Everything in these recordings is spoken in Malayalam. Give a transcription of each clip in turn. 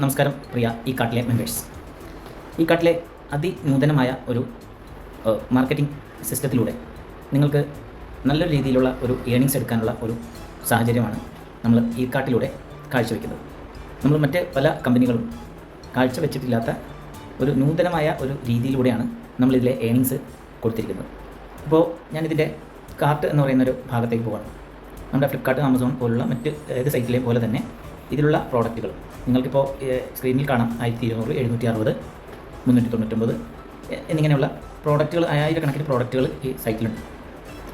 നമസ്കാരം പ്രിയ ഈ കാട്ടിലെ മെമ്പേഴ്സ് ഈ കാട്ടിലെ അതിനൂതനമായ ഒരു മാർക്കറ്റിംഗ് സിസ്റ്റത്തിലൂടെ നിങ്ങൾക്ക് നല്ല രീതിയിലുള്ള ഒരു ഏണിങ്സ് എടുക്കാനുള്ള ഒരു സാഹചര്യമാണ് നമ്മൾ ഈ കാട്ടിലൂടെ കാഴ്ചവെക്കുന്നത്. നമ്മൾ മറ്റ് പല കമ്പനികളും കാഴ്ചവെച്ചിട്ടില്ലാത്ത ഒരു നൂതനമായ ഒരു രീതിയിലൂടെയാണ് നമ്മളിതിലെ ഏണിങ്സ് കൊടുത്തിരിക്കുന്നത്. അപ്പോൾ ഞാനിതിന്റെ കാർട്ട് എന്ന് പറയുന്നൊരു ഭാഗത്തേക്ക് പോകണം നമ്മുടെ ഫ്ലിപ്കാർട്ട് ആമസോൺ പോലുള്ള മറ്റ് ഏത് സൈറ്റിലെ പോലെ തന്നെ ഇതിലുള്ള പ്രോഡക്റ്റുകൾ. നിങ്ങൾക്കിപ്പോൾ സ്ക്രീനിൽ കാണാം ആയിരത്തി ഇരുന്നൂറ് എഴുന്നൂറ്റി അറുപത് മുന്നൂറ്റി തൊണ്ണൂറ്റൊമ്പത് എന്നിങ്ങനെയുള്ള പ്രോഡക്റ്റുകൾ ആയിരക്കണക്കിന് പ്രോഡക്റ്റുകൾ ഈ സൈറ്റിലുണ്ട്.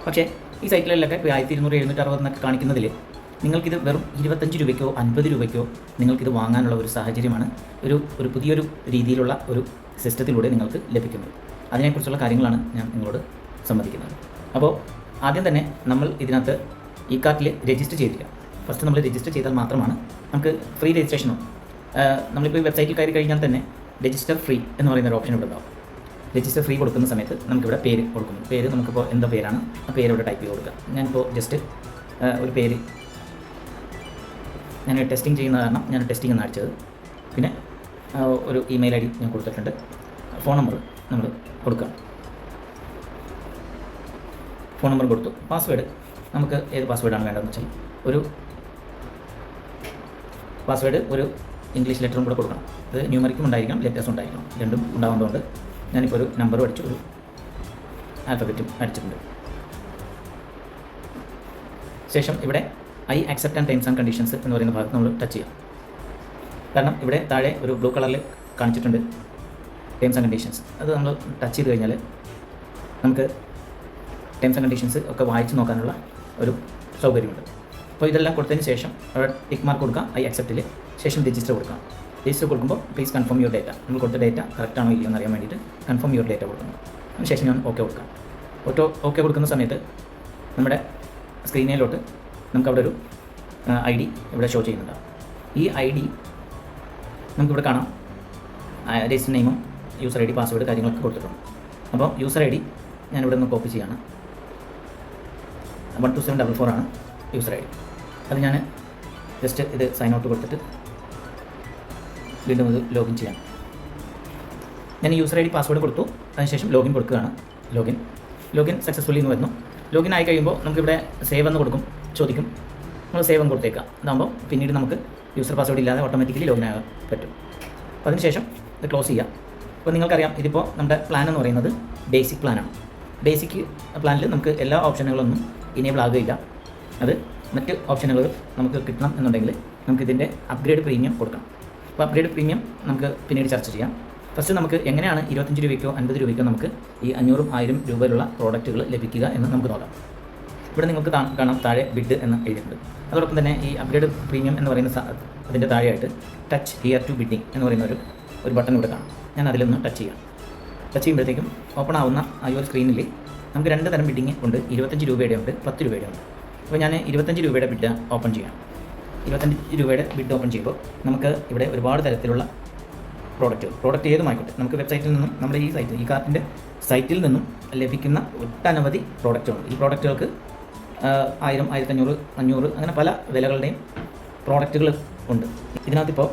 പക്ഷേ ഈ സൈറ്റിലൊക്കെ ഇപ്പോൾ ആയിരത്തി ഇരുന്നൂറ് എഴുന്നൂറ്റി അറുപത് എന്നൊക്കെ കാണിക്കുന്നതിൽ നിങ്ങൾക്കിത് വെറും ഇരുപത്തഞ്ച് രൂപയ്ക്കോ അൻപത് രൂപയ്ക്കോ നിങ്ങൾക്കിത് വാങ്ങാനുള്ള ഒരു സാഹചര്യമാണ് ഒരു ഒരു പുതിയൊരു രീതിയിലുള്ള ഒരു സിസ്റ്റത്തിലൂടെ നിങ്ങൾക്ക് ലഭിക്കുന്നത്. അതിനെക്കുറിച്ചുള്ള കാര്യങ്ങളാണ് ഞാൻ നിങ്ങളോട് സംവദിക്കുന്നത്. അപ്പോൾ ആദ്യം തന്നെ നമ്മൾ ഇതിനകത്ത് ഈ കാർട്ടിൽ രജിസ്റ്റർ ചെയ്തിരിക്കുക ഫസ്റ്റ് നമ്മൾ രജിസ്റ്റർ ചെയ്താൽ മാത്രമാണ് നമുക്ക് ഫ്രീ രജിസ്ട്രേഷനോ നമ്മളിപ്പോൾ വെബ്സൈറ്റിൽ കയറി കഴിഞ്ഞാൽ തന്നെ രജിസ്റ്റർ ഫ്രീ എന്ന് പറയുന്ന ഒരു ഓപ്ഷൻ ഇവിടെ ഉണ്ടാവും. രജിസ്റ്റർ ഫ്രീ കൊടുക്കുന്ന സമയത്ത് നമുക്കിവിടെ പേര് കൊടുക്കുന്നു. പേര് നമുക്കിപ്പോൾ എന്താ പേരാണ്? ആ പേര് ഇവിടെ ടൈപ്പ് ചെയ്ത് കൊടുക്കുക. ഞാനിപ്പോൾ ജസ്റ്റ് ഒരു പേര്. ഞാൻ ടെസ്റ്റിംഗ് ചെയ്യുന്ന കാരണം ഞാൻ ടെസ്റ്റിംഗ് എന്ന് അടിച്ചത്. പിന്നെ ഒരു ഇമെയിൽ ഐ ഡി ഞാൻ കൊടുത്തിട്ടുണ്ട്. ഫോൺ നമ്പർ നമ്മൾ കൊടുക്കുക. ഫോൺ നമ്പർ കൊടുത്തു. പാസ്വേഡ് നമുക്ക് ഏത് പാസ്വേഡാണ് വേണ്ടതെന്ന് വെച്ചാൽ ഒരു പാസ്വേഡ് ഒരു ഇംഗ്ലീഷ് ലെറ്ററും കൂടെ കൊടുക്കണം. അത് ന്യൂമറിക്കും ഉണ്ടായിരിക്കണം ലെറ്റേഴ്സും ഉണ്ടായിരിക്കണം. രണ്ടും ഉണ്ടാകുന്നതുകൊണ്ട് ഞാനിപ്പോൾ ഒരു നമ്പർ അടിച്ചു ഒരു ആൽഫബറ്റും അടിച്ചിട്ടുണ്ട് ശേഷം ഇവിടെ I accept and terms and conditions എന്ന് പറയുന്ന ഭാഗത്ത് നമ്മൾ ടച്ച് ചെയ്യാം. കാരണം ഇവിടെ താഴെ ഒരു ബ്ലൂ കളറിൽ കാണിച്ചിട്ടുണ്ട് ടേംസ് ആൻഡ് കണ്ടീഷൻസ് അത് നമ്മൾ ടച്ച് ചെയ്ത് കഴിഞ്ഞാൽ നമുക്ക് ടേംസ് ആൻഡ് കണ്ടീഷൻസ് ഒക്കെ വായിച്ച് നോക്കാനുള്ള ഒരു സൗകര്യമുണ്ട്. അപ്പോൾ ഇതെല്ലാം കൊടുത്തതിന് ശേഷം അവിടെ ടിക്ക് മാർക്ക് കൊടുക്കാം ഐ അക്സെപ്റ്റിൽ ശേഷം രജിസ്റ്റർ കൊടുക്കാം. രജിസ്റ്റർ കൊടുക്കുമ്പോൾ പ്ലീസ് കൺഫേം യുവർ ഡേറ്റ നമ്മൾ കൊടുത്ത ഡേറ്റ കറക്റ്റ് ആണോ ഇല്ലയോ എന്ന് അറിയാൻ വേണ്ടിയിട്ട് കൺഫേം യുവർ ഡേറ്റ കൊടുക്കുന്നു. അതിന് ശേഷം ഞാൻ ഓക്കെ കൊടുക്കാം. ഓട്ടോ ഓക്കെ കൊടുക്കുന്ന സമയത്ത് നമ്മുടെ സ്ക്രീനിലോട്ട് നമുക്കവിടെ ഒരു ഐ ഡി ഇവിടെ ഷോ ചെയ്യുന്നുണ്ടാവും ഈ ഐ ഡി നമുക്കിവിടെ കാണാം. രജിസ്റ്റർ നെയിമും യൂസർ ഐ ഡി പാസ്വേഡ് കാര്യങ്ങളൊക്കെ കൊടുത്തിട്ടുണ്ട്. അപ്പോൾ യൂസർ ഐ ഡി ഞാനിവിടെ നിന്ന് കോപ്പി ചെയ്യാണ്. One two seven double four ആണ് യൂസർ ഐ ഡി. അത് ഞാൻ ജസ്റ്റ് ഇത് സൈൻ ഔട്ട് കൊടുത്തിട്ട് വീണ്ടും ഇത് ലോഗിൻ ചെയ്യാം. ഞാൻ യൂസർ ഐ ഡി പാസ്വേഡ് കൊടുത്തു. അതിനുശേഷം ലോഗിൻ കൊടുക്കുകയാണ്. ലോഗിൻ ലോഗിൻ സക്സസ്ഫുള്ളി എന്ന് വരുന്നു ലോഗിൻ ആയി കഴിയുമ്പോൾ നമുക്കിവിടെ സേവ് എന്ന് കൊടുക്കും. ചോദിക്കും. നമ്മൾ സേവ് എന്ന് കൊടുത്തേക്കാം അതാകുമ്പോൾ പിന്നീട് നമുക്ക് യൂസർ പാസ്വേഡ് ഇല്ലാതെ ഓട്ടോമാറ്റിക്കലി ലോഗിൻ ആകാൻ പറ്റും. അപ്പോൾ അതിനുശേഷം ഇത് ക്ലോസ് ചെയ്യാം. അപ്പോൾ നിങ്ങൾക്കറിയാം ഇതിപ്പോൾ നമ്മുടെ പ്ലാൻ എന്ന് പറയുന്നത് ബേസിക് പ്ലാനാണ് ബേസിക് പ്ലാനിൽ നമുക്ക് എല്ലാ ഓപ്ഷനുകളൊന്നും ഇനേബിൾ ആകുകയില്ല. അത് മറ്റ് ഓപ്ഷനുകൾ നമുക്ക് കിട്ടണം എന്നുണ്ടെങ്കിൽ നമുക്ക് ഇതിന്റെ അപ്ഗ്രേഡ് പ്രീമിയം കൊടുക്കണം അപ്പോൾ അപ്ഗ്രേഡ് പ്രീമിയം നമുക്ക് പിന്നീട് ചർച്ച ചെയ്യാം. ഫസ്റ്റ് നമുക്ക് എങ്ങനെയാണ് ഇരുപത്തഞ്ച് രൂപയ്ക്കോ അൻപത് രൂപയ്ക്കോ നമുക്ക് ഈ അഞ്ഞൂറും ആയിരം രൂപയിലുള്ള പ്രോഡക്റ്റുകൾ ലഭിക്കുക എന്ന് നമുക്ക് നോക്കാം. ഇവിടെ നിങ്ങൾക്ക് കാണാം താഴെ ബിഡ് എന്ന് എഴുതിയിട്ടുണ്ട്. അതോടൊപ്പം തന്നെ ഈ അപ്ഗ്രേഡ് പ്രീമിയം എന്ന് പറയുന്ന അതിന്റെ താഴെയായിട്ട് ടച്ച് ഹിയർ ടു ബിഡിങ് എന്ന് പറയുന്ന ഒരു ഒരു ബട്ടൺ ഇവിടെ കാണാം. ഞാൻ അതിലൊന്ന് ടച്ച് ചെയ്യാം. ടച്ച് ചെയ്യുമ്പോഴത്തേക്കും ഓപ്പൺ ആവുന്ന ആ ഒരു സ്ക്രീനിൽ നമുക്ക് രണ്ട് തരം ബിഡിങ് ഉണ്ട്. ഇരുപത്തഞ്ച് രൂപയുടെ ഉണ്ട് പത്ത് രൂപയുടെ ഉണ്ട് അപ്പോൾ ഞാൻ ഇരുപത്തഞ്ച് രൂപയുടെ ബിഡ് ഓപ്പൺ ചെയ്യാം. ഇരുപത്തഞ്ച് രൂപയുടെ ബിഡ് ഓപ്പൺ ചെയ്യുമ്പോൾ നമുക്ക് ഇവിടെ ഒരുപാട് തരത്തിലുള്ള പ്രോഡക്റ്റ് പ്രോഡക്റ്റ് ഏതുമായിക്കോട്ടെ. നമുക്ക് വെബ്സൈറ്റിൽ നിന്നും നമ്മുടെ ഈ സൈറ്റ് ഈ കാർട്ടിന്റെ സൈറ്റിൽ നിന്നും ലഭിക്കുന്ന ഒട്ടനവധി പ്രോഡക്റ്റുകൾ ഈ പ്രോഡക്റ്റുകൾക്ക് ആയിരം ആയിരത്തഞ്ഞൂറ് അഞ്ഞൂറ് അങ്ങനെ പല വിലകളുടെയും പ്രോഡക്റ്റുകൾ ഉണ്ട്. ഇതിനകത്തിപ്പോൾ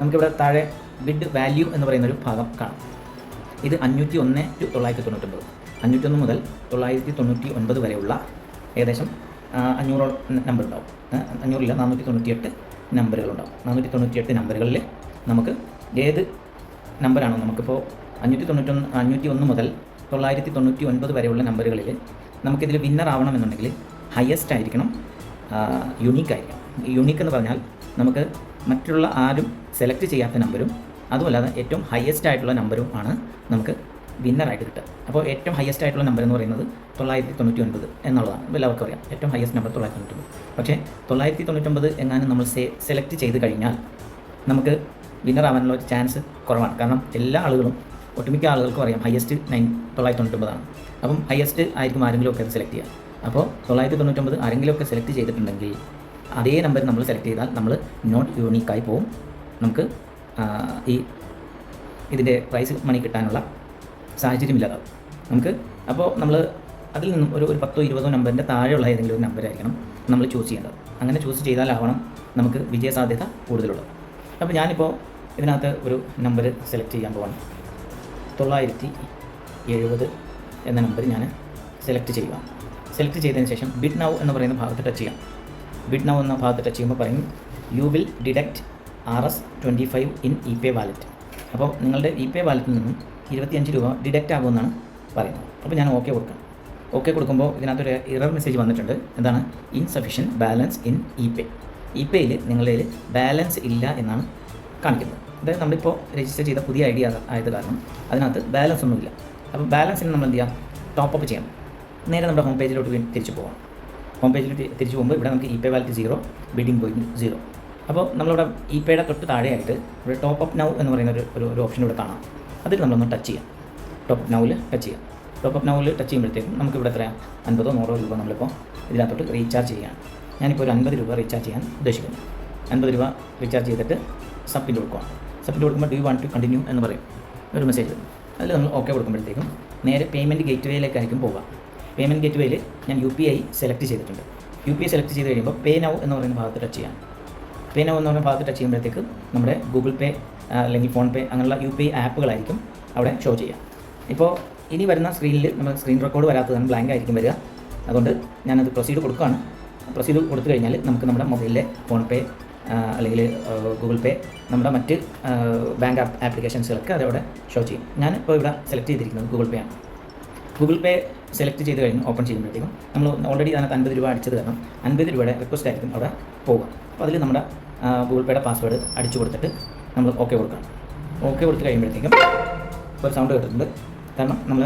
നമുക്കിവിടെ താഴെ ബിഡ് വാല്യൂ എന്ന് പറയുന്നൊരു ഭാഗം കാണാം. ഇത് അഞ്ഞൂറ്റി ഒന്ന് ടു തൊള്ളായിരത്തി തൊണ്ണൂറ്റൊമ്പത്. അഞ്ഞൂറ്റൊന്ന് മുതൽ തൊള്ളായിരത്തി തൊണ്ണൂറ്റി ഒൻപത് വരെയുള്ള ഏകദേശം അഞ്ഞൂറോളം നമ്പർ ഉണ്ടാവും അഞ്ഞൂറില്ല നാനൂറ്റി തൊണ്ണൂറ്റിയെട്ട് നമ്പറുകളുണ്ടാവും. നാനൂറ്റി തൊണ്ണൂറ്റിയെട്ട് നമ്പറുകളിൽ നമുക്ക് ഏത് നമ്പറാണോ നമുക്കിപ്പോൾ അഞ്ഞൂറ്റി തൊണ്ണൂറ്റൊന്ന് അഞ്ഞൂറ്റി ഒന്ന് മുതൽ തൊള്ളായിരത്തി തൊണ്ണൂറ്റി ഒൻപത് വരെയുള്ള നമ്പറുകളിൽ നമുക്കിതിൽ വിന്നർ ആവണമെന്നുണ്ടെങ്കിൽ ഹയസ്റ്റ് ആയിരിക്കണം യുണീക്ക് ആയിരിക്കണം. യുണീക്ക് എന്ന് പറഞ്ഞാൽ നമുക്ക് മറ്റുള്ള ആരും സെലക്ട് ചെയ്യാത്ത നമ്പരും അതുമല്ലാതെ ഏറ്റവും ഹയസ്റ്റ് ആയിട്ടുള്ള നമ്പരും ആണ് നമുക്ക് വിന്നറായിട്ട് കിട്ടുക. അപ്പോൾ ഏറ്റവും ഹയസ്റ്റ് ആയിട്ടുള്ള നമ്പർ എന്ന് പറയുന്നത് തൊള്ളായിരത്തി തൊണ്ണൂറ്റി ഒൻപത് എന്നുള്ളതാണ് എല്ലാവർക്കും അറിയാം ഏറ്റവും ഹയസ്റ്റ് നമ്പർ തൊള്ളായിരത്തി തൊണ്ണൂറ്റൊമ്പത് പക്ഷേ തൊള്ളായിരത്തി തൊണ്ണൂറ്റൊമ്പത് എങ്ങാനും നമ്മൾ സെലക്ട് ചെയ്ത് കഴിഞ്ഞാൽ നമുക്ക് വിന്നർ ആവാനുള്ള ഒരു ചാൻസ് കുറവാണ്. കാരണം എല്ലാ ആളുകളും ഒട്ടുമിക്ക ആളുകൾക്കും അറിയാം ഹയസ്റ്റ് നയൻ തൊള്ളായിരത്തി തൊണ്ണൂറ്റൊമ്പതാണ് അപ്പം ഹയസ്റ്റ് ആയിരിക്കും ആരെങ്കിലും ഒക്കെ സെലക്ട് ചെയ്യുക. അപ്പോൾ തൊള്ളായിരത്തി തൊണ്ണൂറ്റൊമ്പത് ആരെങ്കിലും ഒക്കെ സെലക്ട് ചെയ്തിട്ടുണ്ടെങ്കിൽ അതേ നമ്പർ നമ്മൾ സെലക്ട് ചെയ്താൽ നമ്മൾ നോട്ട് യൂണീക്കായി പോകും നമുക്ക് ഈ ഇതിന്റെ പ്രൈസ് മണി കിട്ടാനുള്ള സാഹചര്യമില്ലാതാവും നമുക്ക് അപ്പോൾ നമ്മൾ അതിൽ നിന്നും ഒരു ഒരു പത്തോ ഇരുപതോ നമ്പറിന്റെ താഴെയുള്ള ഏതെങ്കിലും ഒരു നമ്പറായിരിക്കണം നമ്മൾ ചൂസ് ചെയ്യേണ്ടത്. അങ്ങനെ ചൂസ് ചെയ്താലാവണം നമുക്ക് വിജയസാധ്യത കൂടുതലുള്ളത്. അപ്പോൾ ഞാനിപ്പോൾ ഇതിനകത്ത് ഒരു നമ്പർ സെലക്ട് ചെയ്യാൻ പോവാണ്. തൊള്ളായിരത്തി എഴുപത് എന്ന നമ്പർ ഞാൻ സെലക്ട് ചെയ്യുക സെലക്ട് ചെയ്തതിന് ശേഷം ബിഡ് നൗ എന്ന് പറയുന്ന ഭാഗത്ത് ടച്ച് ചെയ്യാം. ബിഡ് നൗ എന്ന ഭാഗത്ത് ടച്ച് ചെയ്യുമ്പോൾ പറയും you will deduct R S twenty five in E pay wallet അപ്പോൾ നിങ്ങളുടെ ഇ പേ വാലറ്റിൽ നിന്നും ഇരുപത്തിയഞ്ച് രൂപ ഡിഡക്റ്റ് ആകുമെന്നാണ് പറയുന്നത്. അപ്പോൾ ഞാൻ ഓക്കെ കൊടുക്കാം. ഓക്കെ കൊടുക്കുമ്പോൾ ഇതിനകത്തൊരു ഇറർ മെസ്സേജ് വന്നിട്ടുണ്ട്. എന്താണ്? Insufficient balance in E pay E പേയിൽ നിങ്ങളുടെ ബാലൻസ് ഇല്ല എന്നാണ് കാണിക്കുന്നത്. അതായത് നമ്മളിപ്പോൾ രജിസ്റ്റർ ചെയ്ത പുതിയ ഐഡിയ ആയത് കാരണം അതിനകത്ത് ബാലൻസ് ഒന്നുമില്ല അപ്പോൾ ബാലൻസിന് നമ്മൾ എന്ത് ചെയ്യാം? ടോപ്പ് അപ്പ് ചെയ്യണം നേരെ നമ്മുടെ ഹോം പേജിലോട്ട് തിരിച്ചു പോകാം ഹോം പേജിൽ തിരിച്ചു പോകുമ്പോൾ ഇവിടെ നമുക്ക് E pay wallet zero bidding point zero അപ്പോൾ നമ്മളിവിടെ ഇ പേയുടെ തൊട്ട് താഴെയായിട്ട് ഇവിടെ ടോപ്പ് അപ്പ് നൗ എന്ന് പറയുന്ന ഒരു ഒരു ഓപ്ഷൻ ഇവിടെ കാണാം. അതിൽ നമ്മളൊന്ന് ടച്ച് ചെയ്യാം. ടോപ്പ് നൗവിൽ ടച്ച് ചെയ്യാം. ടോപ്പ് നൗവിൽ ടച്ച് ചെയ്യുമ്പോഴത്തേക്കും നമുക്ക് ഇവിടെ എത്ര അൻപതോ നൂറോ രൂപ നമ്മളിപ്പോൾ ഇതിനകത്തോട്ട് റീചാർജ് ചെയ്യുകയാണ്. ഞാനിപ്പോൾ ഒരു അൻപത് രൂപ റീചാർജ് ചെയ്യാൻ ഉദ്ദേശിക്കുന്നു. അൻപത് രൂപ റീചാർജ് ചെയ്തിട്ട് സബ്ബിന്റെ കൊടുക്കുക സബ്ബിന്റെ കൊടുക്കുമ്പോൾ ഡു വാണ്ട് ടു കണ്ടിന്യൂ എന്ന് പറയും. ഒരു മെസ്സേജ് വരും. അതിൽ നമ്മൾ ഓക്കെ കൊടുക്കുമ്പോഴത്തേക്കും നേരെ പേയ്മെന്റ് ഗേറ്റ് വേയിലേക്കായിരിക്കും പോവുക. പേയ്മെന്റ് ഗേറ്റ് വേയിൽ ഞാൻ യു പി ഐ സെലക്ട് ചെയ്തിട്ടുണ്ട്. യു പി ഐ സെലക്ട് ചെയ്ത് കഴിയുമ്പോൾ പേ നൗ എന്ന് പറയുന്ന ഭാഗത്ത് ടച്ച് ചെയ്യാം. പേ നൗ എന്ന് പറയുന്ന ഭാഗത്ത് ടച്ച് ചെയ്യുമ്പോഴത്തേക്ക് നമ്മുടെ ഗൂഗിൾ പേ അല്ലെങ്കിൽ ഫോൺ പേ അങ്ങനെയുള്ള യു പി ഐ ആപ്പുകളായിരിക്കും അവിടെ ഷോ ചെയ്യുക. ഇപ്പോൾ ഇനി വരുന്ന സ്ക്രീനിൽ നമ്മൾ സ്ക്രീൻ റെക്കോർഡ് വരാത്തതാണ് ബ്ലാങ്ക് ആയിരിക്കും വരിക. അതുകൊണ്ട് ഞാനത് പ്രൊസീഡ് കൊടുക്കുകയാണ്. പ്രൊസീഡ് കൊടുത്തു കഴിഞ്ഞാൽ നമുക്ക് നമ്മുടെ മൊബൈലിലെ ഫോൺ പേ അല്ലെങ്കിൽ ഗൂഗിൾ പേ നമ്മുടെ മറ്റ് ബാങ്ക് ആപ്പ് ആപ്ലിക്കേഷൻസുകളൊക്കെ അതവിടെ ഷോ ചെയ്യും. ഞാൻ ഇപ്പോൾ ഇവിടെ സെലക്ട് ചെയ്തിരിക്കുന്നത് ഗൂഗിൾ പേ ആണ്. ഗൂഗിൾ പേ സെലക്ട് ചെയ്ത് കഴിഞ്ഞ് ഓപ്പൺ ചെയ്യുമ്പോഴത്തേക്കും നമ്മൾ ഓൾറെഡി അതിനകത്ത് അൻപത് രൂപ അടിച്ചത് കാരണം അൻപത് രൂപയുടെ റിക്വസ്റ്റ് ആയിരിക്കും അവിടെ പോവുക. അപ്പോൾ അതിൽ നമ്മുടെ ഗൂഗിൾ പേയുടെ പാസ്വേഡ് അടിച്ചു കൊടുത്തിട്ട് നമ്മൾ ഓക്കെ കൊടുക്കണം. ഓക്കെ കൊടുത്ത് കഴിയുമ്പോഴത്തേക്കും ഒരു സൗണ്ട് കേട്ടിട്ടുണ്ട്. കാരണം നമ്മൾ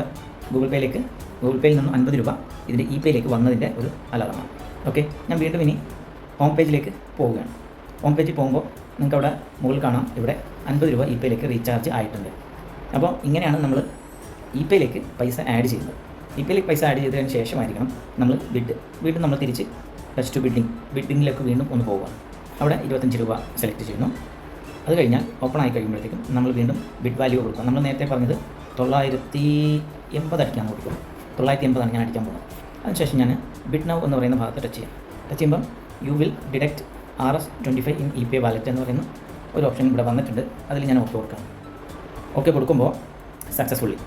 ഗൂഗിൾ പേയിലേക്ക് ഗൂഗിൾ പേയിൽ നിന്ന് അൻപത് രൂപ ഇതിന്റെ ഇ പേയിലേക്ക് വന്നതിന്റെ ഒരു അലാറമാണ്. ഓക്കെ ഞാൻ വീണ്ടും ഇനി ഹോം പേജിലേക്ക് പോവുകയാണ്. ഹോം പേജിൽ പോകുമ്പോൾ നിങ്ങൾക്ക് അവിടെ മുകളിൽ കാണാം ഇവിടെ അൻപത് രൂപ ഇ പേയിലേക്ക് റീചാർജ് ആയിട്ടുണ്ട്. അപ്പോൾ ഇങ്ങനെയാണ് നമ്മൾ ഇ പേയിലേക്ക് പൈസ ആഡ് ചെയ്യുന്നത്. ഇ പേയിലേക്ക് പൈസ ആഡ് ചെയ്തതിന് ശേഷമായിരിക്കണം നമ്മൾ ബിഡ് വീണ്ടും നമ്മൾ തിരിച്ച് ടച്ച് ടു ബിഡിങ് ബിഡിങ്ങിലേക്ക് വീണ്ടും ഒന്ന് പോവുക അവിടെ ഇരുപത്തഞ്ച് രൂപ സെലക്ട് ചെയ്യുന്നു. അത് കഴിഞ്ഞാൽ ഓപ്പൺ ആയി കഴിയുമ്പോഴത്തേക്കും നമ്മൾ വീണ്ടും ബിഡ് വാല്യൂ കൊടുക്കുക നമ്മൾ നേരത്തെ പറഞ്ഞത് തൊള്ളായിരത്തി എൺപത് അടിക്കാൻ കൊടുക്കും തൊള്ളായിരത്തി എൺപതാണ് ഞാൻ അടിക്കാൻ പോകുന്നത്. അതിനുശേഷം ഞാൻ ബിഡ് നൗ എന്ന് പറയുന്ന ഭാഗത്ത് ടച്ച് ചെയ്യാം. ടച്ച് ചെയ്യുമ്പം you will deduct R S twenty five in E P wallet എന്ന് പറയുന്ന ഒരു ഓപ്ഷൻ ഇവിടെ വന്നിട്ടുണ്ട്. അതിൽ ഞാൻ ഓക്കെ കൊടുക്കാം ഓക്കെ കൊടുക്കുമ്പോൾ സക്സസ്ഫുള്ളി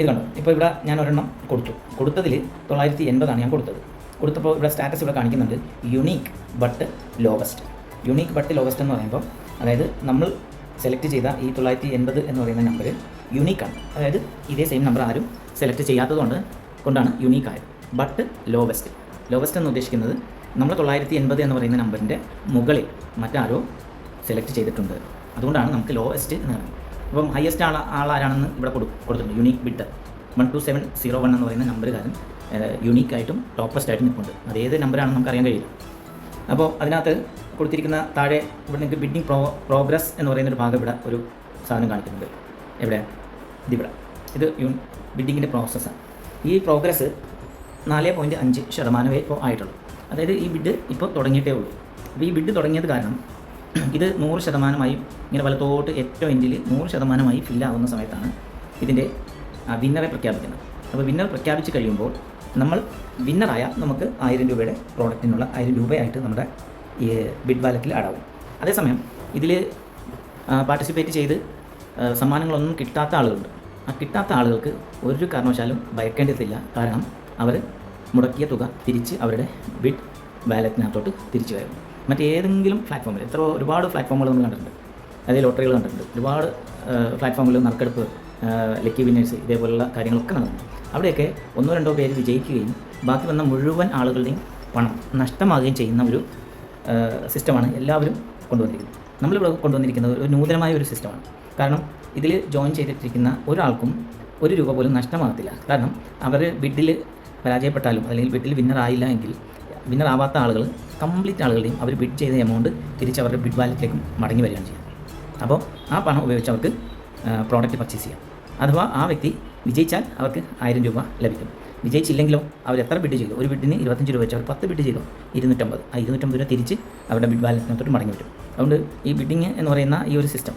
ഇത് കണ്ടോ? ഇപ്പോൾ ഇവിടെ ഞാൻ ഒരെണ്ണം കൊടുത്തു. കൊടുത്തതിൽ തൊള്ളായിരത്തി എൺപതാണ് ഞാൻ കൊടുത്തത്. കൊടുത്തപ്പോൾ ഇവിടെ സ്റ്റാറ്റസ് ഇവിടെ കാണിക്കുന്നുണ്ട്. Unique but lowest unique but lowest എന്ന് പറയുമ്പോൾ അതായത് നമ്മൾ സെലക്ട് ചെയ്ത ഈ തൊള്ളായിരത്തി എൺപത് എന്ന് പറയുന്ന നമ്പർ യുണീക്കാണ് അതായത് ഇതേ സെയിം നമ്പർ ആരും സെലക്ട് ചെയ്യാത്തതുകൊണ്ട് കൊണ്ടാണ് യുണീക്ക് ആയത്. ബട്ട് ലോവസ്റ്റ് ലോവസ്റ്റ് എന്ന് ഉദ്ദേശിക്കുന്നത് നമ്മൾ തൊള്ളായിരത്തി എൺപത് എന്ന് പറയുന്ന നമ്പറിന്റെ മുകളിൽ മറ്റാരോ സെലക്ട് ചെയ്തിട്ടുണ്ട്. അതുകൊണ്ടാണ് നമുക്ക് ലോവസ്റ്റ് എന്ന് പറയുന്നത്. അപ്പം ഹയസ്റ്റ് ആൾ ആളാരാണെന്ന് ഇവിടെ കൊടു കൊടുത്തിട്ടുണ്ട്. Unique bid one two seven zero one എന്ന് പറയുന്ന നമ്പറുകാരൻ യുണീക്ക് ആയിട്ടും ടോപ്പസ്റ്റ് ആയിട്ടും നിൽപ്പുണ്ട്. അത് ഏത് നമ്പറാണെന്ന് നമുക്ക് അറിയാൻ കഴിയില്ല. അപ്പോൾ അതിനകത്ത് കൊടുത്തിരിക്കുന്ന താഴെ ഇവിടെ നിങ്ങൾക്ക് ബിഡിങ് പ്രോ പ്രോഗ്രസ് എന്ന് പറയുന്ന ഒരു ഭാഗം ഇവിടെ ഒരു സാധനം കാണിക്കുന്നുണ്ട്. എവിടെ? ഇതിവിടെ. ഇത് യു ബിഡിങ്ങിന്റെ പ്രോസസ്സാണ് ഈ പ്രോഗ്രസ് നാല് പോയിന്റ് അഞ്ച് ശതമാനമേ ഇപ്പോൾ ആയിട്ടുള്ളൂ. അതായത് ഈ ബിഡ് ഇപ്പോൾ തുടങ്ങിയിട്ടേ ഉള്ളൂ. അപ്പോൾ ഈ ബിഡ് തുടങ്ങിയത് കാരണം ഇത് നൂറ് ശതമാനമായി ഇങ്ങനെ വലത്തോട്ട് ഏറ്റവും എൻഡിൽ നൂറ് ശതമാനമായി ഫില്ലാവുന്ന സമയത്താണ് ഇതിന്റെ വിന്നറെ പ്രഖ്യാപിക്കുന്നത്. അപ്പോൾ വിന്നർ പ്രഖ്യാപിച്ച് കഴിയുമ്പോൾ നമ്മൾ വിന്നറായ നമുക്ക് ആയിരം രൂപയുടെ പ്രോഡക്റ്റിനുള്ള ആയിരം രൂപയായിട്ട് നമ്മുടെ ഈ ബിഡ് ബാലറ്റിൽ അടവും. അതേസമയം ഇതിൽ പാർട്ടിസിപ്പേറ്റ് ചെയ്ത് സമ്മാനങ്ങളൊന്നും കിട്ടാത്ത ആളുകളുണ്ട്. ആ കിട്ടാത്ത ആളുകൾക്ക് ഒരു കാരണവശാലും ഭയക്കേണ്ടതില്ല. കാരണം അവർ മുടക്കിയ തുക തിരിച്ച് അവരുടെ ബിഡ് വാലറ്റിനകത്തോട്ട് തിരിച്ചു വരും മറ്റേതെങ്കിലും പ്ലാറ്റ്ഫോമിൽ എത്ര ഒരുപാട് പ്ലാറ്റ്ഫോമുകൾ നമ്മൾ കണ്ടിട്ടുണ്ട്. അതായത് ലോട്ടറികൾ കണ്ടിട്ടുണ്ട്. ഒരുപാട് പ്ലാറ്റ്ഫോമുകളിൽ നറുക്കെടുപ്പ് ലക്കി വിന്നേഴ്സ് ഇതേപോലുള്ള കാര്യങ്ങളൊക്കെ നടന്നു. അവിടെയൊക്കെ ഒന്നോ രണ്ടോ പേര് വിജയിക്കുകയും ബാക്കി വന്ന മുഴുവൻ ആളുകളുടെയും പണം നഷ്ടമാകുകയും ചെയ്യുന്ന ഒരു സിസ്റ്റമാണ് എല്ലാവരും കൊണ്ടുവന്നിരിക്കുന്നത്. നമ്മളിവിടെ കൊണ്ടുവന്നിരിക്കുന്നത് ഒരു നൂതനമായ ഒരു സിസ്റ്റമാണ് കാരണം ഇതിൽ ജോയിൻ ചെയ്തിട്ടിരിക്കുന്ന ഒരാൾക്കും ഒരു രൂപ പോലും നഷ്ടമാകത്തില്ല. കാരണം അവർ ബിഡിൽ പരാജയപ്പെട്ടാലും അല്ലെങ്കിൽ ബിഡിൽ വിന്നർ ആയില്ല എങ്കിൽ വിന്നർ ആവാത്ത ആളുകൾ കംപ്ലീറ്റ് ആളുകളുടെയും അവർ ബിഡ് ചെയ്ത എമൗണ്ട് തിരിച്ച് അവരുടെ ബിഡ് വാലറ്റിലേക്കും മടങ്ങി വരികയാണ് ചെയ്യുന്നത്. അപ്പോൾ ആ പണം ഉപയോഗിച്ച് അവർക്ക് പ്രോഡക്റ്റ് പർച്ചേസ് ചെയ്യാം. അഥവാ ആ വ്യക്തി വിജയിച്ചാൽ അവർക്ക് ആയിരം രൂപ ലഭിക്കും. വിജയിച്ചില്ലെങ്കിലോ അവർ എത്ര ബിഡ് ചെയ്തു? ഒരു ബിഡിന് ഇരുപത്തഞ്ച് രൂപ വെച്ച് അവർ പത്ത് ബിഡ് ചെയ്തു. ഇരുന്നൂറ്റമ്പത്. ആ ഇരുന്നൂറ്റമ്പത് രൂപ തിരിച്ച് അവരുടെ ബിഡ് ബാലൻസിനകത്തോട്ട് മടങ്ങി വരും. അതുകൊണ്ട് ഈ ബിഡിങ് എന്ന് പറയുന്ന ഈ ഒരു സിസ്റ്റം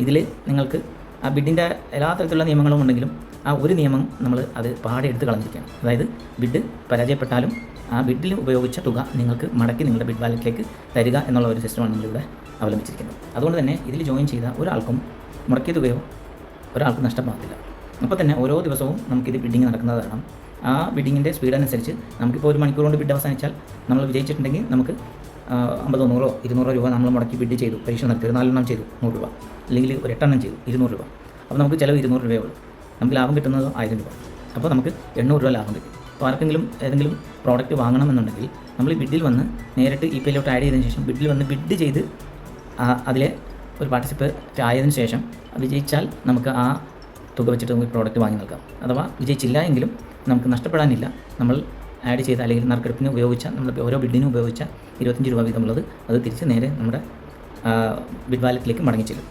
ഇതിൽ നിങ്ങൾക്ക് ആ ബിഡിന്റെ എല്ലാ തരത്തിലുള്ള നിയമങ്ങളും ഉണ്ടെങ്കിലും ആ ഒരു നിയമം നമ്മൾ അത് പാടെ എടുത്ത് കളഞ്ഞിരിക്കുകയാണ്. അതായത് ബിഡ് പരാജയപ്പെട്ടാലും ആ ബിഡിൽ ഉപയോഗിച്ച തുക നിങ്ങൾക്ക് മടക്കി നിങ്ങളുടെ ബിഡ് വാലറ്റിലേക്ക് തരിക എന്നുള്ള ഒരു സിസ്റ്റമാണ് നമ്മളിവിടെ അവലംബിച്ചിരിക്കുന്നത്. അതുകൊണ്ട് തന്നെ ഇതിൽ ജോയിൻ ചെയ്ത ഒരാൾക്കും മുടക്കിയ തുകയോ ഒരാൾക്കും നഷ്ടമാകത്തില്ല. അപ്പോൾ തന്നെ ഓരോ ദിവസവും നമുക്കിത് ബിഡിങ് നടക്കുന്നത് കാരണം ആ ബിഡിങ്ങിന്റെ സ്പീഡ് അനുസരിച്ച് നമുക്കിപ്പോൾ ഒരു മണിക്കൂർ കൊണ്ട് ബിഡ് അവസാനിച്ചാൽ നമ്മൾ വിജയിച്ചിട്ടുണ്ടെങ്കിൽ നമുക്ക് അമ്പതോ നൂറോ ഇരുന്നൂറോ രൂപ നമ്മൾ മുടക്കി ബിഡ് ചെയ്തു പരീക്ഷ നടത്തി ഒരു നാലെണ്ണം ചെയ്തു നൂറ് രൂപ. അല്ലെങ്കിൽ ഒരു എട്ടെണ്ണം ചെയ്തു ഇരുന്നൂറ് രൂപ. അപ്പോൾ നമുക്ക് ചിലവ് ഇരുന്നൂറ് രൂപയേ ഉള്ളൂ. നമുക്ക് ലാഭം കിട്ടുന്നത് ആയിരം രൂപ. അപ്പോൾ നമുക്ക് എണ്ണൂറ് രൂപ ലാഭം കിട്ടും. അപ്പോൾ ആർക്കെങ്കിലും ഏതെങ്കിലും പ്രോഡക്റ്റ് വാങ്ങണമെന്നുണ്ടെങ്കിൽ നമ്മൾ ബിഡിൽ വന്ന് നേരിട്ട് ഇ പേയിലോട്ട് ആഡ് ചെയ്തതിന് ശേഷം ബിഡിൽ വന്ന് ബിഡ് ചെയ്ത് അതിലെ ഒരു പാർട്ടിസിപ്പേറ്റ് ആയതിനു ശേഷം വിജയിച്ചാൽ നമുക്ക് ആ തുക വെച്ചിട്ട് നമുക്ക് പ്രോഡക്റ്റ് വാങ്ങി നൽകാം. അഥവാ വിജയിച്ചില്ല എങ്കിലും നമുക്ക് നഷ്ടപ്പെടാനില്ല. നമ്മൾ ആഡ് ചെയ്ത അല്ലെങ്കിൽ നറുക്കെടുപ്പിന് ഉപയോഗിച്ച നമ്മൾ ഓരോ ബിഡിനും ഉപയോഗിച്ച ഇരുപത്തഞ്ച് രൂപ വീതമുള്ളത് അത് തിരിച്ച് നേരെ നമ്മുടെ ബിഡ് വാലറ്റിലേക്ക് മടങ്ങി ചെല്ലും.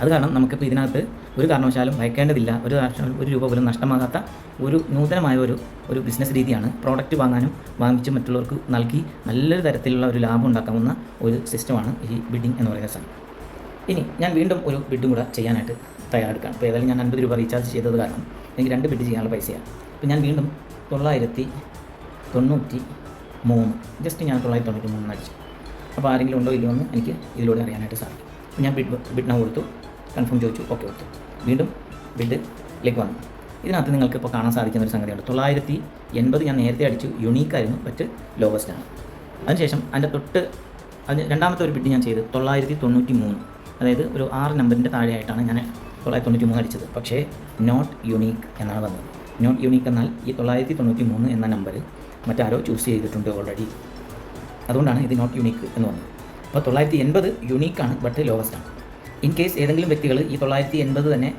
അത് കാരണം നമുക്കിപ്പോൾ ഇതിനകത്ത് ഒരു കാരണവശാലും ഭയക്കേണ്ടതില്ല ഒരു ഒരു രൂപ പോലും നഷ്ടമാകാത്ത ഒരു നൂതനമായ ഒരു ഒരു ബിസിനസ് രീതിയാണ് പ്രോഡക്റ്റ് വാങ്ങാനും വാങ്ങിച്ച് മറ്റുള്ളവർക്ക് നൽകി നല്ലൊരു തരത്തിലുള്ള ഒരു ലാഭം ഉണ്ടാക്കാവുന്ന ഒരു സിസ്റ്റമാണ് ഈ ബിഡിങ് എന്ന് പറയുന്ന സാധനം. ഇനി ഞാൻ വീണ്ടും ഒരു ബിഡും കൂടെ ചെയ്യാനായിട്ട് തയ്യാറെടുക്കാം അപ്പോൾ ഏതായാലും ഞാൻ അൻപത് രൂപ റീചാർജ് ചെയ്തത് കാരണം എനിക്ക് രണ്ട് ബിഡ് ചെയ്യാനുള്ള പൈസയാണ്. അപ്പോൾ ഞാൻ വീണ്ടും തൊള്ളായിരത്തി തൊണ്ണൂറ്റി മൂന്ന്. ജസ്റ്റ് ഞാൻ തൊള്ളായിരത്തി തൊണ്ണൂറ്റി മൂന്ന് അടിച്ചു. അപ്പോൾ ആരെങ്കിലും ഉണ്ടോ ഇല്ലയോ എന്ന് എനിക്ക് ഇതിലൂടെ അറിയാനായിട്ട് സാധിക്കും. ഞാൻ ബിഡ് ബിഡ് കൊടുത്തു. കൺഫേം ചോദിച്ചു. ഓക്കെ കൊടുത്തു വീണ്ടും ബിഡ് ബിഡിലേക്ക് വന്നു. ഇതിനകത്ത് നിങ്ങൾക്ക് ഇപ്പോൾ കാണാൻ സാധിക്കുന്ന ഒരു സംഗതിയുണ്ട് തൊള്ളായിരത്തി എൺപത് ഞാൻ നേരത്തെ അടിച്ചു. യുണീക്കായിരുന്നു ബറ്റ് ലോവസ്റ്റ് ആണ്. അതിനുശേഷം അതിന്റെ തൊട്ട് അതിന് രണ്ടാമത്തെ ഒരു ബിഡ് ഞാൻ ചെയ്ത്. തൊള്ളായിരത്തി തൊണ്ണൂറ്റി മൂന്ന്. അതായത് ഒരു ആറ് നമ്പറിന്റെ താഴെയായിട്ടാണ് ഞാൻ തൊള്ളായിരത്തി തൊണ്ണൂറ്റി മൂന്ന് അടിച്ചത്. പക്ഷേ നോട്ട് യുണീക്ക് എന്നാണ് വന്നത്. നോട്ട് യുണീക്ക് എന്നാൽ ഈ തൊള്ളായിരത്തി തൊണ്ണൂറ്റി മൂന്ന് എന്ന നമ്പർ മറ്റാരോ ചൂസ് ചെയ്തിട്ടുണ്ട് ഓൾറെഡി അതുകൊണ്ടാണ് ഇത് നോട്ട് യുണീക്ക് എന്ന് പറഞ്ഞത്. അപ്പോൾ തൊള്ളായിരത്തി എൺപത് യുണീക്കാണ് ബട്ട് ലോവസ്റ്റാണ് ഇൻ കേസ് ഏതെങ്കിലും വ്യക്തികൾ ഈ തൊള്ളായിരത്തി എൺപത് തന്നെ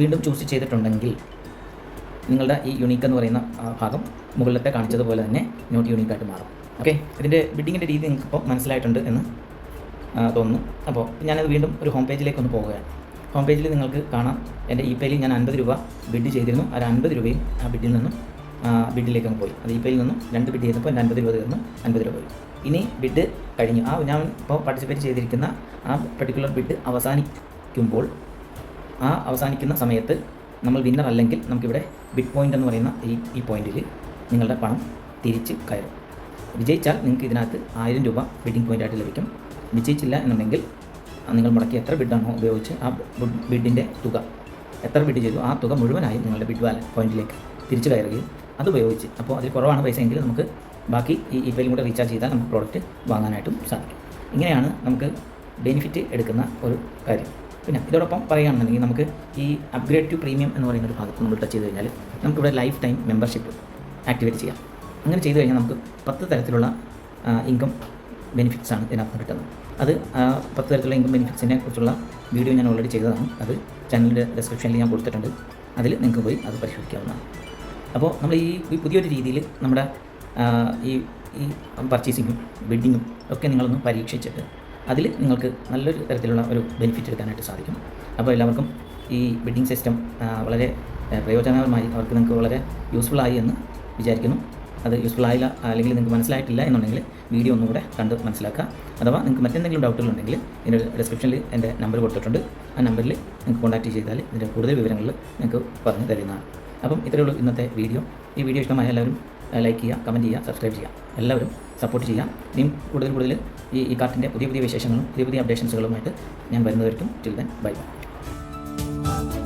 വീണ്ടും ചൂസ് ചെയ്തിട്ടുണ്ടെങ്കിൽ നിങ്ങളുടെ ഈ യുണീക്ക് എന്ന് പറയുന്ന ഭാഗം മുകളിലത്തെ കാണിച്ചതുപോലെ തന്നെ നോട്ട് യുണീക്കായിട്ട് മാറും. ഓക്കെ ഇതിന്റെ ബിഡിങ്ങിന്റെ രീതി നിങ്ങൾക്കിപ്പോൾ മനസ്സിലായിട്ടുണ്ട് എന്ന് തോന്നുന്നു. അപ്പോൾ ഞാനത് വീണ്ടും ഒരു ഹോം പേജിലേക്ക് ഒന്ന് പോവുകയാണ്. ഹോം പേജിൽ നിങ്ങൾക്ക് കാണാം. എന്റെ ഇ പേയിൽ ഞാൻ അൻപത് രൂപ ബിഡ് ചെയ്തിരുന്നു. ആ അൻപത് രൂപയും ആ ബിഡിൽ നിന്നും ബിഡിലേക്ക് അങ്ങ് പോയി. അത് ഇ പേയിൽ നിന്നും രണ്ട് ബിഡ് ചെയ്തപ്പോൾ എന്റെ അൻപത് രൂപ തീർന്നു. അൻപത് രൂപ പോയി. ഇനി ബിഡ് കഴിഞ്ഞു. ആ ഞാൻ ഇപ്പോൾ പാർട്ടിസിപ്പേറ്റ് ചെയ്തിരിക്കുന്ന ആ പർട്ടിക്കുലർ ബിഡ് അവസാനിക്കുമ്പോൾ ആ അവസാനിക്കുന്ന സമയത്ത് നമ്മൾ വിന്നർ അല്ലെങ്കിൽ നമുക്കിവിടെ ബിഡ് പോയിന്റ് എന്ന് പറയുന്ന ഈ ഈ പോയിന്റിൽ നിങ്ങളുടെ പണം തിരിച്ച് കയറും. വിജയിച്ചാൽ നിങ്ങൾക്ക് ഇതിനകത്ത് ആയിരം രൂപ ബിഡിംഗ് പോയിന്റായിട്ട് ലഭിക്കും. വിജയിച്ചില്ല എന്നുണ്ടെങ്കിൽ നിങ്ങൾ മുടക്കി എത്ര ബിഡാണോ ഉപയോഗിച്ച് ആ ബിഡിന്റെ തുക. എത്ര ബിഡ് ചെയ്തു? ആ തുക മുഴുവനായും നിങ്ങളുടെ ബിഡ് വാലറ്റ് പോയിന്റിലേക്ക് തിരിച്ചു കയറുകയും അത് ഉപയോഗിച്ച്. അപ്പോൾ അതിൽ കുറവാണ് പൈസ എങ്കിൽ നമുക്ക് ബാക്കി ഈ ഇപ്പയിലും കൂടെ റീചാർജ് ചെയ്താൽ നമുക്ക് പ്രോഡക്റ്റ് വാങ്ങാനായിട്ടും സാധിക്കും. ഇങ്ങനെയാണ് നമുക്ക് ബെനിഫിറ്റ് എടുക്കുന്ന ഒരു കാര്യം. പിന്നെ ഇതോടൊപ്പം പറയുകയാണെന്നുണ്ടെങ്കിൽ നമുക്ക് ഈ അപ്ഗ്രേഡ് ടു പ്രീമിയം എന്ന് പറയുന്ന ഒരു ഭാഗത്ത് നമ്മൾ ടച്ച് ചെയ്ത് കഴിഞ്ഞാൽ നമുക്കിവിടെ ലൈഫ് ടൈം മെമ്പർഷിപ്പ് ആക്ടിവേറ്റ് ചെയ്യാം. അങ്ങനെ ചെയ്തു കഴിഞ്ഞാൽ നമുക്ക് പത്ത് തരത്തിലുള്ള ഇൻകം ബെനിഫിറ്റ്സാണ് ഇതിനകത്ത് കിട്ടുന്നത്. അത് ആ, പത്ത് തരത്തിലുള്ള ഇൻകം ബെനിഫിറ്റ്സിനെ കുറിച്ചുള്ള വീഡിയോ ഞാൻ ഓൾറെഡി ചെയ്തതാണ്. അത് ചാനലിന്റെ ഡിസ്ക്രിപ്ഷനിൽ ഞാൻ കൊടുത്തിട്ടുണ്ട്. അതിൽ നിങ്ങൾക്ക് പോയി അത് പരിശോധിക്കാവുന്നതാണ്. അപ്പോൾ നമ്മൾ ഈ പുതിയൊരു രീതിയിൽ നമ്മുടെ ഈ ഈ പർച്ചേസിങ്ങും ബിഡിങ്ങും ഒക്കെ നിങ്ങളൊന്ന് പരീക്ഷിച്ചിട്ട് അതിൽ നിങ്ങൾക്ക് നല്ലൊരു തരത്തിലുള്ള ഒരു ബെനിഫിറ്റ് എടുക്കാനായിട്ട് സാധിക്കും. അപ്പോൾ എല്ലാവർക്കും ഈ ബിഡിങ് സിസ്റ്റം വളരെ പ്രയോജനകരമായി അവർക്ക് നിങ്ങൾക്ക് വളരെ യൂസ്ഫുൾ ആയി എന്ന് വിചാരിക്കുന്നു. അത് യൂസ്ഫുൾ ആയില്ല അല്ലെങ്കിൽ നിങ്ങൾക്ക് മനസ്സിലായിട്ടില്ല എന്നുണ്ടെങ്കിൽ വീഡിയോ ഒന്നുകൂടെ കണ്ട് മനസ്സിലാക്കുക. അഥവാ നിങ്ങൾക്ക് മറ്റെന്തെങ്കിലും ഡൗട്ടുകൾ ഉണ്ടെങ്കിൽ ഇതിന്റെ ഡിസ്ക്രിപ്ഷനിൽ എന്റെ നമ്പർ കൊടുത്തിട്ടുണ്ട്. ആ നമ്പറിൽ നിങ്ങൾക്ക് കോൺടാക്റ്റ് ചെയ്താൽ ഇതിന്റെ കൂടുതൽ വിവരങ്ങൾ നിങ്ങൾക്ക് പറഞ്ഞു തരുന്നതാണ്. അപ്പം ഇത്രയേ ഉള്ളൂ ഇന്നത്തെ വീഡിയോ ഈ വീഡിയോ ഇഷ്ടമായ എല്ലാവരും ലൈക്ക് ചെയ്യുക കമന്റ് ചെയ്യുക സബ്സ്ക്രൈബ് ചെയ്യുക. എല്ലാവരും സപ്പോർട്ട് ചെയ്യുക. ഇനിയും കൂടുതൽ കൂടുതൽ ഈ ഈ കാർട്ടിന്റെ പുതിയ പുതിയ വിശേഷങ്ങളും പുതിയ പുതിയ അപ്ഡേഷൻസുകളുമായിട്ട് ഞാൻ വരുന്നതായിരിക്കും ടിൽ ദെൻ ബൈ ബൈ